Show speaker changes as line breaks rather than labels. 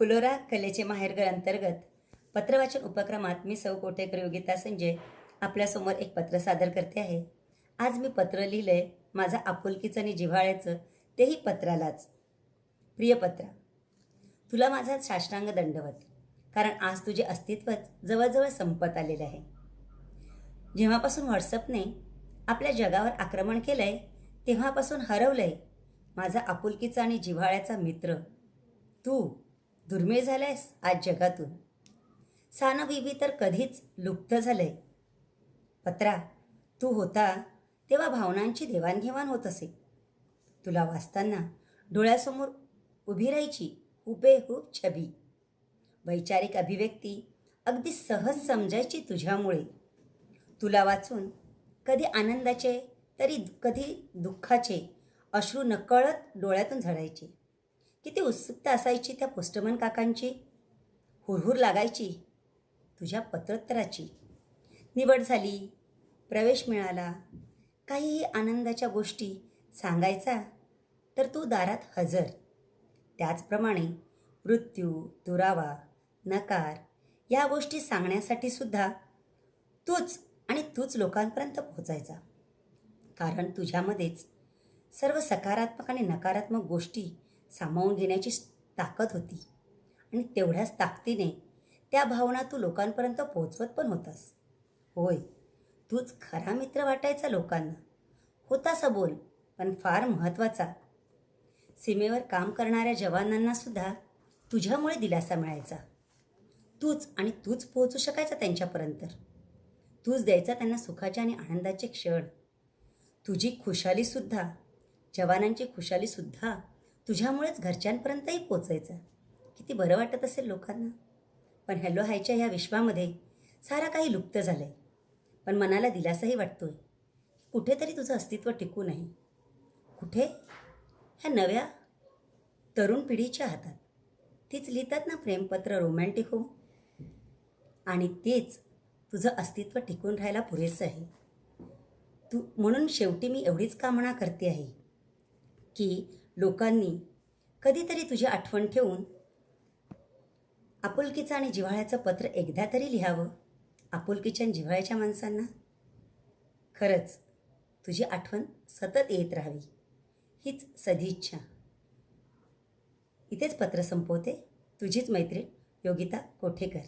फुलोरा कलेचे माहेरघर अंतर्गत पत्रवाचन उपक्रमात मी सौ कोटेकर योगिता संजय आपल्यासमोर एक पत्र सादर करते आहे. आज मी पत्र लिहिलंय माझा आपुलकीचं आणि जिव्हाळ्याचं तेही पत्रालाच. प्रिय पत्रा तुला माझा साष्टांग दंडवत कारण आज तुझे अस्तित्वच जवळजवळ संपत आलेले आहे. जेव्हापासून व्हॉट्सअपने आपल्या जगावर आक्रमण केलंय तेव्हापासून हरवलंय माझा आपुलकीचा आणि जिव्हाळ्याचा मित्र. तू दुर्मिळ झालायस आज जगातून. सानविवी तर कधीच लुप्त झालंय. पत्रा तू होता तेव्हा भावनांची देवाणघेवाण होत असे. तुला वाचताना डोळ्यासमोर उभी राहायची हुबेहूब छबी. वैचारिक अभिव्यक्ती अगदी सहज समजायची तुझ्यामुळे. तुला वाचून कधी आनंदाचे तरी कधी दुःखाचे अश्रू नकळत डोळ्यातून झडायचे किती उत्सुकता असायची त्या पोस्टमन काकांची? हुरहुर लागायची. तुझ्या पत्रोत्तराची. निवड झाली. प्रवेश मिळाला. काहीही आनंदाच्या गोष्टी सांगायचा तर तू दारात हजर. त्याचप्रमाणे मृत्यू दुरावा नकार या गोष्टी सांगण्यासाठी सुद्धा तूच आणि तूच लोकांपर्यंत पोहोचायचा. कारण तुझ्यामध्येच सर्व सकारात्मक आणि नकारात्मक गोष्टी सामावून घेण्याची ताकद होती. आणि तेवढ्याच ताकदीने त्या भावना तू लोकांपर्यंत पोहोचवत पण होतास. होय तूच खरा मित्र वाटायचा लोकांना. होतासा बोल पण फार महत्त्वाचा. सीमेवर काम करणाऱ्या जवानांना सुद्धा तुझ्यामुळे दिलासा मिळायचा. तूच आणि तूच पोहोचू शकायचा त्यांच्यापर्यंत. तूच द्यायचा त्यांना सुखाचे आणि आनंदाचे क्षण. तुझी खुशालीसुद्धा जवानांची खुशालीसुद्धा तुझ्यामुळेच घरच्यांपर्यंतही पोचायचं किती बरं वाटत असेल लोकांना. पण हॅलो हायच्या ह्या विश्वामध्ये सारा काही लुप्त झालं आहे पण मनाला दिलासाही वाटतो आहे कुठेतरी तुझं अस्तित्व टिकून आहे कुठे? ह्या नव्या तरुण पिढीच्या हातात. तीच लिहितात ना प्रेमपत्र रोमॅन्टिक हो आणि तेच तुझं अस्तित्व टिकून राहायला पुरेसं आहे. तू म्हणून शेवटी मी एवढीच कामना करते आहे की लोकांनी कधीतरी तुझी आठवण ठेवून आपुलकीचं आणि जिव्हाळ्याचं पत्र एकदा तरी लिहावं आपुलकीच्या आणि जिव्हाळ्याच्या माणसांना? खरंच तुझी आठवण सतत येत राहावी हीच सदिच्छा इथेच पत्र संपवते. तुझीच मैत्रीण योगिता कोठेकर.